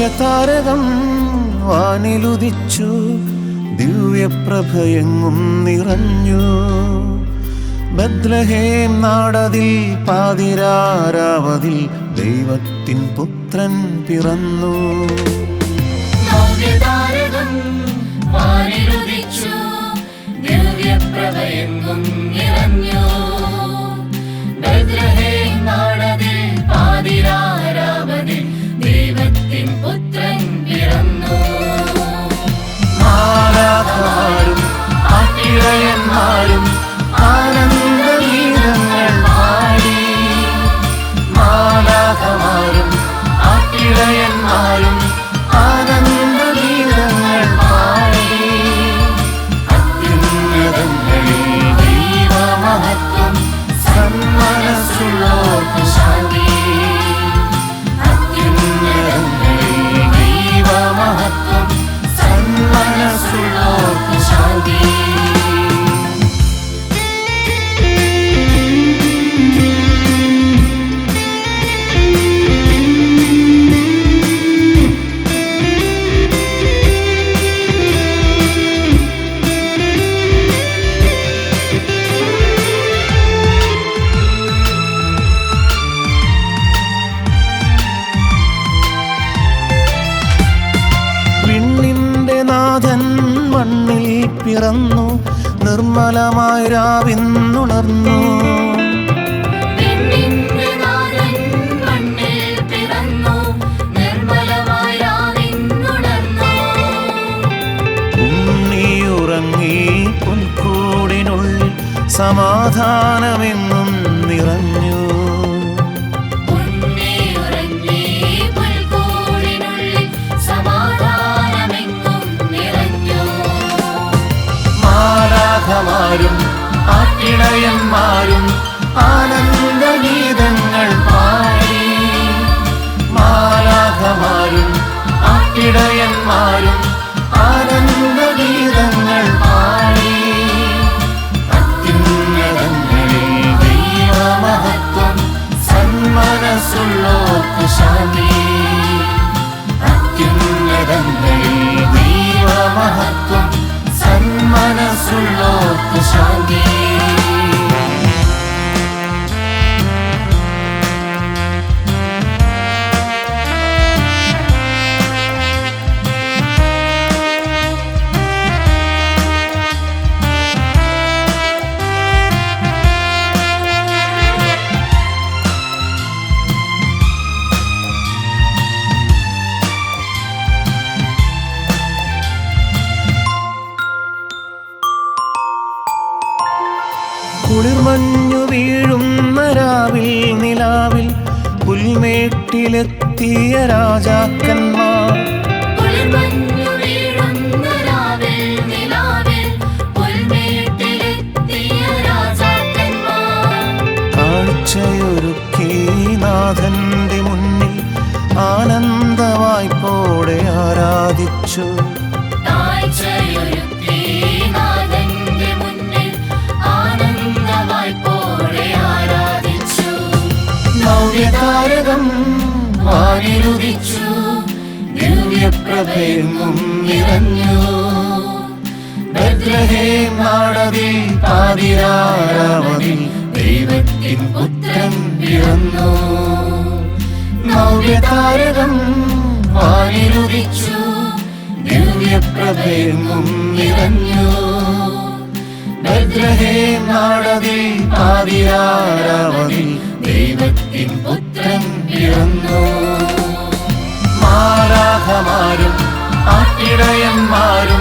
നവ്യതാരകം വാനിലുദിച്ചു ദിവ്യപ്രഭയെങ്ങും നിറഞ്ഞു. ബദ്ലഹേം നാടതിൽ പാതിരാരാവതിൽ ദൈവത്തിൻ പുത്രൻ പിറന്നു. ദിവ്യപ്രഭയെങ്ങും നിറഞ്ഞു. ബെത്ലഹേം നാടതിൽ പിറന്നു നിർമ്മലമായി രാവിന്നുണർന്നു സമാധാനമെന്നും നാഥൻ ആട്ടിടയന്മാരും ആനന്ദഗീതങ്ങൾ sunt loc cu പുൽമേട്ടിലെത്തിയ രാജാക്കന്മാർ. കാഴ്ചയൊരുക്കി നാഥന്റെ മുന്നിൽ ആനന്ദവായ്പോടെ ആരാധിച്ചു. ദിവ്യപ്രഭയെങ്ങും നിറഞ്ഞു. ബദ്ലഹേം നാടതിൽ ദൈവത്തിൻ പുത്രൻ പിറന്നു. നവ്യതാരകം വാനിലുദിച്ചു ദിവ്യപ്രഭയെങ്ങും നിറഞ്ഞു. ബദ്ലഹേം നാടതിൽ ദൈവത്തിൻ പുത്രൻ പിറന്നു. ആട്ടിടയന്മാരും